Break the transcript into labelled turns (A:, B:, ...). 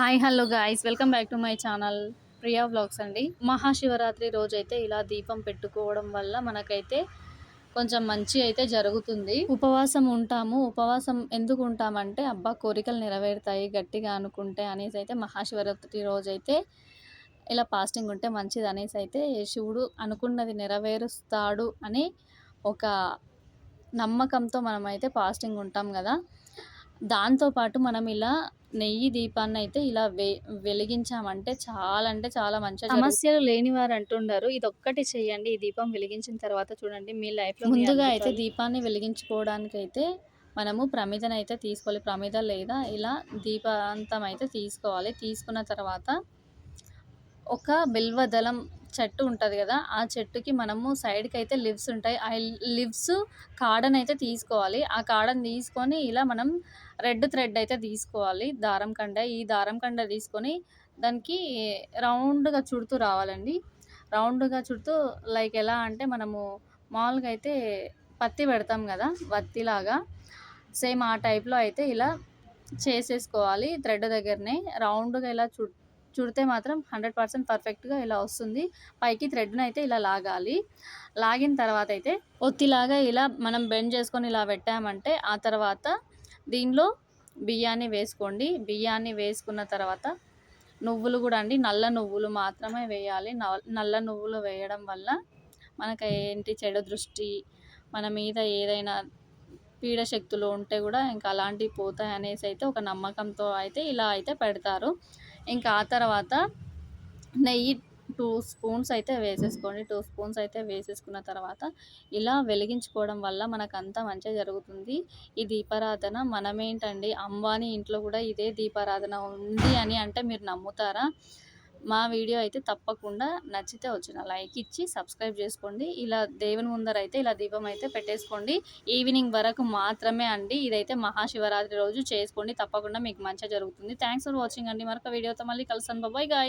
A: Hi hello guys welcome back to my channel Priya vlogs అండి. మహాశివరాత్రి రోజైతే ఇలా దీపం పెట్టుకోవడం వల్ల మనకైతే కొంచెం మంచి అయితే జరుగుతుంది. ఉపవాసం ఉంటాము. ఉపవాసం ఎందుకు ఉంటామంటే అబ్బా కోరికలు నెరవేరుతాయి గట్టిగా అనుకుంటే అనేసి అయితే మహాశివరాత్రి రోజైతే ఇలా ఫాస్టింగ్ ఉంటే మంచిది అనేసి అయితే శివుడు అనుకున్నది నెరవేరుస్తాడు అని ఒక నమ్మకంతో మనమైతే ఫాస్టింగ్ ఉంటాం కదా. దాంతోపాటు మనం ఇలా నెయ్యి దీపాన్ని అయితే ఇలా వె వెలిగించామంటే చాలా అంటే చాలా మంచిగా సమస్యలు లేని వారు అంటుండారు. ఇది ఒక్కటి చేయండి ఈ దీపం వెలిగించిన తర్వాత చూడండి మీ లైఫ్లో ముందుగా అయితే దీపాన్ని వెలిగించుకోవడానికి అయితే మనము ప్రమిదను అయితే తీసుకోవాలి. ప్రమిద లేదా ఇలా దీపాంతం అయితే తీసుకోవాలి. తీసుకున్న తర్వాత ఒక బిల్వదళం చెట్టు ఉంటుంది కదా ఆ చెట్టుకి మనము సైడ్కి అయితే లివ్స్ ఉంటాయి. ఆ లివ్స్ కాడనైతే తీసుకోవాలి. ఆ కాడను తీసుకొని ఇలా మనం రెడ్ థ్రెడ్ అయితే తీసుకోవాలి. దారం కండ ఈ దారం కండ తీసుకొని దానికి రౌండ్గా చుడుతూ రావాలండి. రౌండ్గా చుడుతూ లైక్ ఎలా అంటే మనము మామూలుగా అయితే పత్తి పెడతాం కదా వత్తిలాగా. సేమ్ ఆ టైప్లో అయితే ఇలా చేసేసుకోవాలి థ్రెడ్ దగ్గరనే. రౌండ్గా ఇలా చుట్ చుడితే మాత్రం హండ్రెడ్ పర్సెంట్ పర్ఫెక్ట్గా ఇలా వస్తుంది. పైకి థ్రెడ్ను అయితే ఇలా లాగాలి. లాగిన తర్వాత అయితే ఒత్తిలాగా ఇలా మనం బెండ్ చేసుకొని ఇలా పెట్టామంటే ఆ తర్వాత దీనిలో బియ్యాన్ని వేసుకోండి. బియ్యాన్ని వేసుకున్న తర్వాత నువ్వులు కూడా అండి నల్ల నువ్వులు మాత్రమే వేయాలి. నల్ల నువ్వులు వేయడం వల్ల మనకి ఏంటి చెడు దృష్టి మన మీద ఏదైనా పీడ శక్తులు ఉంటే కూడా ఇంకా అలాంటివి పోతాయి అనేసి అయితే ఒక నమ్మకంతో అయితే ఇలా అయితే పెడతారు. ఇంకా ఆ తర్వాత నెయ్యి టూ స్పూన్స్ అయితే వేసేసుకోండి. టూ స్పూన్స్ అయితే వేసేసుకున్న తర్వాత ఇలా వెలిగించుకోవడం వల్ల మనకు మంచిగా జరుగుతుంది. ఈ దీపారాధన మనమేంటండి? అంబానీ ఇంట్లో కూడా ఇదే దీపారాధన ఉంది అని అంటే మీరు నమ్ముతారా? మా వీడియో అయితే తప్పకుండా నచ్చితే వచ్చిన లైక్ ఇచ్చి సబ్స్క్రైబ్ చేసుకోండి. ఇలా దేవుని ముందర అయితే ఇలా దీపం అయితే పెట్టేసుకోండి. ఈవినింగ్ వరకు మాత్రమే అండి. ఇదైతే మహాశివరాత్రి రోజు చేసుకోండి. తప్పకుండా మీకు మంచిగా జరుగుతుంది. థ్యాంక్స్ ఫర్ వాచింగ్ అండి. మరొక వీడియోతో మళ్ళీ కలుస్తాను. బాబాయ్ గాయ్